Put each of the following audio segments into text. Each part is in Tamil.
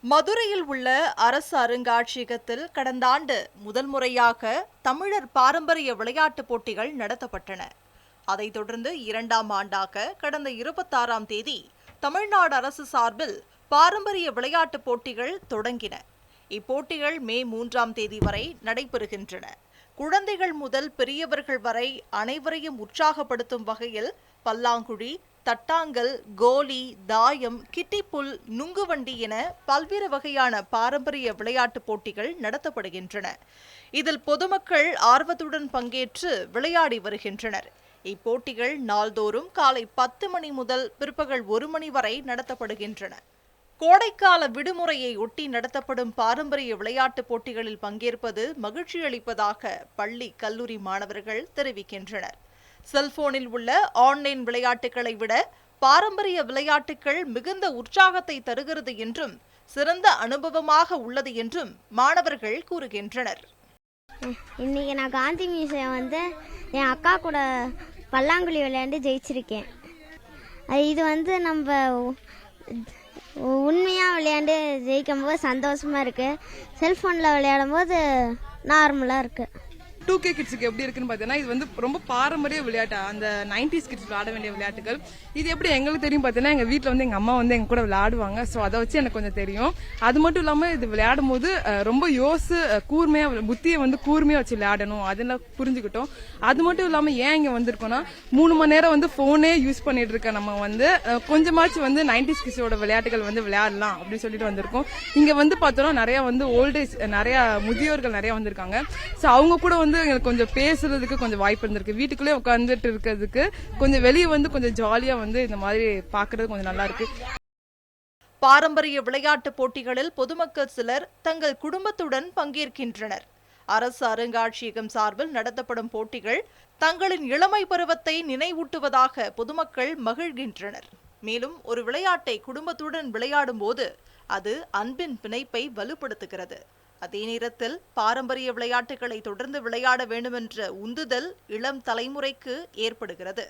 மதுரையில் உள்ள அரசு அருங்காட்சியகத்தில் கடந்த ஆண்டு முதல் முறையாக தமிழர் பாரம்பரிய விளையாட்டுப் போட்டிகள் நடத்தப்பட்டன. அதைத் தொடர்ந்து இரண்டாம் ஆண்டாக கடந்த இருபத்தாறாம் தேதி தமிழ்நாடு அரசு சார்பில் பாரம்பரிய விளையாட்டுப் போட்டிகள் தொடங்கின. இப்போட்டிகள் மே மூன்றாம் தேதி வரை நடைபெறுகின்றன. குழந்தைகள் முதல் பெரியவர்கள் வரை அனைவரையும் உற்சாகப்படுத்தும் வகையில் பல்லாங்குழி தட்டாங்கல் கோலி தாயம் கிட்டிப்புல் நுங்குவண்டி என பல்வேறு வகையான பாரம்பரிய விளையாட்டுப் போட்டிகள் நடத்தப்படுகின்றன. இதில் பொதுமக்கள் ஆர்வத்துடன் பங்கேற்று விளையாடி வருகின்றனர். இப்போட்டிகள் நாள்தோறும் காலை பத்து மணி முதல் பிற்பகல் ஒரு மணி வரை நடத்தப்படுகின்றன. கோடைக்கால விடுமுறையை ஒட்டி நடத்தப்படும் பாரம்பரிய விளையாட்டுப் போட்டிகளில் பங்கேற்பது மகிழ்ச்சி அளிப்பதாக பள்ளி கல்லூரி மாணவர்கள் தெரிவிக்கின்றனர். செல்போனில் உள்ள ஆன்லைன் விளையாட்டுகளை விட பாரம்பரிய விளையாட்டுகள் மிகுந்த உற்சாகத்தை தருகிறது என்றும் சிறந்த அனுபவமாக உள்ளது என்றும் மாணவர்கள் கூறுகின்றனர். இன்றைக்கி நான் காந்தி மியூசியம் வந்து என் அக்கா கூட பல்லாங்குழி விளையாண்டு ஜெயிச்சிருக்கேன். இது வந்து நம்ம உண்மையாக விளையாண்டு ஜெயிக்கும் போது சந்தோஷமாக இருக்குது செல்ஃபோனில் விளையாடும் போது நார்மலாக இருக்குது டூ கே கிட்ஸுக்கு எப்படி இருக்குன்னு பார்த்தீங்கன்னா இது வந்து ரொம்ப பாரம்பரிய விளையாட்டு. அந்த நைன்டிஸ் கிட்ஸ் விளையாட வேண்டிய விளையாட்டுகள். இது எப்படி எங்களுக்கு தெரியும் பார்த்தீங்கன்னா எங்கள் வீட்டில் வந்து எங்கள் அம்மா வந்து எங்க கூட விளையாடுவாங்க. ஸோ அதை வச்சு எனக்கு கொஞ்சம் தெரியும். அது மட்டும் இல்லாமல் இது விளையாடும் போது ரொம்ப யோசு கூர்மையாக புத்தியை வந்து கூர்மையாக வச்சு விளையாடணும். அதெல்லாம் புரிஞ்சுக்கிட்டோம். அது மட்டும் இல்லாமல் ஏன் இங்கே வந்திருக்கோம்னா மூணு மணி நேரம் வந்து ஃபோனே யூஸ் பண்ணிட்டு இருக்க நம்ம வந்து கொஞ்சமாச்சும் வந்து நைன்டிஸ் கிட்ஸோட விளையாட்டுகள் வந்து விளையாடலாம் அப்படின்னு சொல்லிட்டு வந்திருக்கோம். இங்கே வந்து பார்த்தோம்னா நிறையா வந்து ஓல்டேஜ் நிறையா முதியோர்கள் நிறையா வந்திருக்காங்க. ஸோ அவங்க கூட வந்து எங்களுக்கு கொஞ்சம் பேசுறதுக்கு கொஞ்சம் வாய்ப்பு இருந்திருக்கு. வீட்டுக்குள்ளே உட்காந்துட்டு இருக்கிறதுக்கு கொஞ்சம் வெளியே வந்து கொஞ்சம் ஜாலியா வந்து இந்த மாதிரி பாக்குறது கொஞ்சம் நல்லா இருக்கு. பாரம்பரிய விளையாட்டுப் போட்டிகளில் பொதுமக்கள் சிலர் தங்கள் குடும்பத்துடன் பங்கேற்கின்றனர். அரசு அருங்காட்சியகம் சார்பில் நடத்தப்படும் போட்டிகள் தங்களின் இளமை பருவத்தை நினைவூட்டுவதாக பொதுமக்கள் மகிழ்கின்றனர். மேலும் ஒரு விளையாட்டை குடும்பத்துடன் விளையாடும் போது அது அன்பின் பிணைப்பை வலுப்படுத்துகிறது. அதே நேரத்தில் பாரம்பரிய விளையாட்டுகளை தொடர்ந்து விளையாட வேண்டுமென்ற உந்துதல் இளம் தலைமுறைக்கு ஏற்படுகிறது.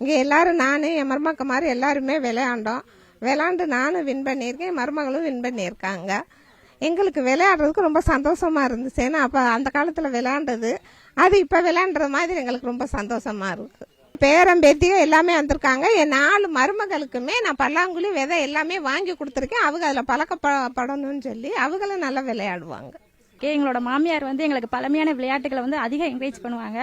இங்கே எல்லாரும் நான் என் மருமக்க மாதிரி எல்லாருமே விளையாண்டோம். விளையாண்டு நானும் வின் பண்ணியிருக்கேன் என் மருமகளும் வின் பண்ணியிருக்காங்க. எங்களுக்கு விளையாடுறதுக்கு ரொம்ப சந்தோஷமா இருந்துச்சு. ஏன்னா அப்போ அந்த காலத்தில் விளையாண்டது அது இப்போ விளையாண்டுற மாதிரி எங்களுக்கு ரொம்ப சந்தோஷமா இருக்குது பேரன் பேத்திக எல்லாமே வந்திருக்காங்க. என் நாலு மருமகளுக்குமே நான் பல்லாங்குழி விதை எல்லாமே வாங்கி கொடுத்துருக்கேன். அவங்க அதில் பழக்கப்படணும்னு சொல்லி அவங்களும் நல்லா விளையாடுவாங்க. எங்களோட மாமியார் வந்து எங்களுக்கு பழமையான விளையாட்டுகளை வந்து அதிகம் என்கரேஜ் பண்ணுவாங்க.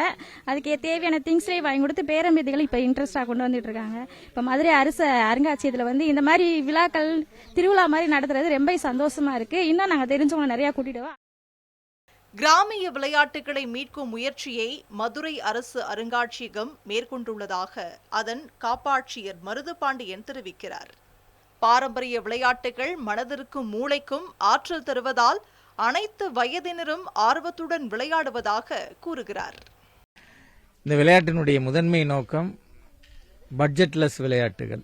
அதுக்கு தேவையான திங்ஸ்லேயே வாங்கி கொடுத்து பேரம்பேதிகளை இப்போ இன்ட்ரெஸ்டாக கொண்டு வந்துட்டு இருக்காங்க. இப்போ மதுரை அரசு அருங்காட்சியகத்தில் வந்து இந்த மாதிரி விழாக்கள் திருவிழா மாதிரி நடத்துறது ரொம்ப சந்தோஷமா இருக்கு. இன்னும் நாங்கள் தெரிஞ்சவங்க நிறையா கூட்டிடுவோம் கிராமிய விளையாட்டுகளை மீட்கும் முயற்சியை மதுரை அரசு அருங்காட்சியகம் மேற்கொண்டுள்ளதாக அதன் காப்பாட்சியர் மருதுபாண்டியன் தெரிவிக்கிறார். பாரம்பரிய விளையாட்டுகள் மனதிற்கும் மூளைக்கும் ஆற்றல் தருவதால் அனைத்து வயதினரும் ஆர்வத்துடன் விளையாடுவதாக கூறுகிறார். இந்த விளையாட்டினுடைய முதன்மை நோக்கம் பட்ஜெட்லெஸ் விளையாட்டுகள்.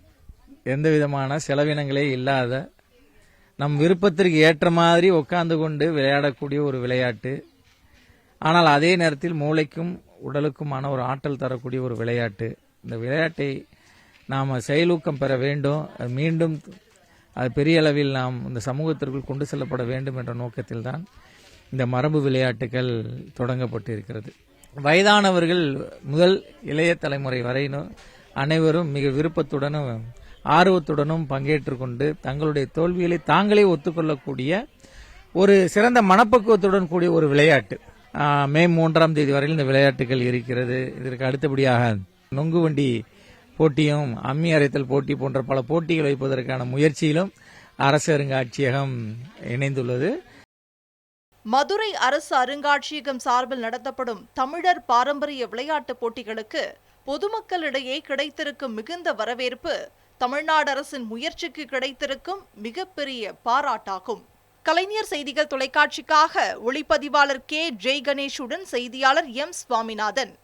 எந்த விதமான செலவினங்களே இல்லாத நம் விருப்பத்திற்கு ஏற்ற மாதிரி உட்கார்ந்து கொண்டு விளையாடக்கூடிய ஒரு விளையாட்டு. ஆனால் அதே நேரத்தில் மூளைக்கும் உடலுக்குமான ஒரு ஆற்றல் தரக்கூடிய ஒரு விளையாட்டு. இந்த விளையாட்டை நாம் செயலூக்கம் பெற வேண்டும். அது மீண்டும் அது பெரிய அளவில் நாம் இந்த சமூகத்திற்குள் கொண்டு செல்லப்பட வேண்டும் என்ற நோக்கத்தில் தான் இந்த மரபு விளையாட்டுகள் தொடங்கப்பட்டிருக்கிறது. வயதானவர்கள் முதல் இளைய தலைமுறை வரையினும் அனைவரும் மிக விருப்பத்துடனும் ஆர்வத்துடனும் பங்கேற்று கொண்டு தங்களுடைய தோல்விகளை தாங்களே ஒத்துக்கொள்ளக்கூடிய ஒரு சிறந்த மனப்பக்குவத்துடன் கூடிய ஒரு விளையாட்டு. ஆஹ், மே மூன்றாம் தேதி வரையில் இந்த விளையாட்டுகள் இருக்கிறது. இதற்கு அடுத்தபடியாக நொங்கு வண்டி போட்டியும் அம்மி அரைத்தல் போட்டி போன்ற பல போட்டிகள் வைப்பதற்கான முயற்சியிலும் அரசு அருங்காட்சியகம் இணைந்துள்ளது. மதுரை அரசு அருங்காட்சியகம் சார்பில் நடத்தப்படும் தமிழர் பாரம்பரிய விளையாட்டுப் போட்டிகளுக்கு பொதுமக்களிடையே கிடைத்திருக்கும் மிகுந்த வரவேற்பு தமிழ்நாடு அரசின் முயற்சிக்கு கிடைத்திருக்கும் மிகப்பெரிய பாராட்டாகும். கலைஞர் செய்திகள் தொலைக்காட்சிக்காக ஒளிப்பதிவாளர் கே. ஜெய் கணேஷுடன் செய்தியாளர் எம். சுவாமிநாதன்.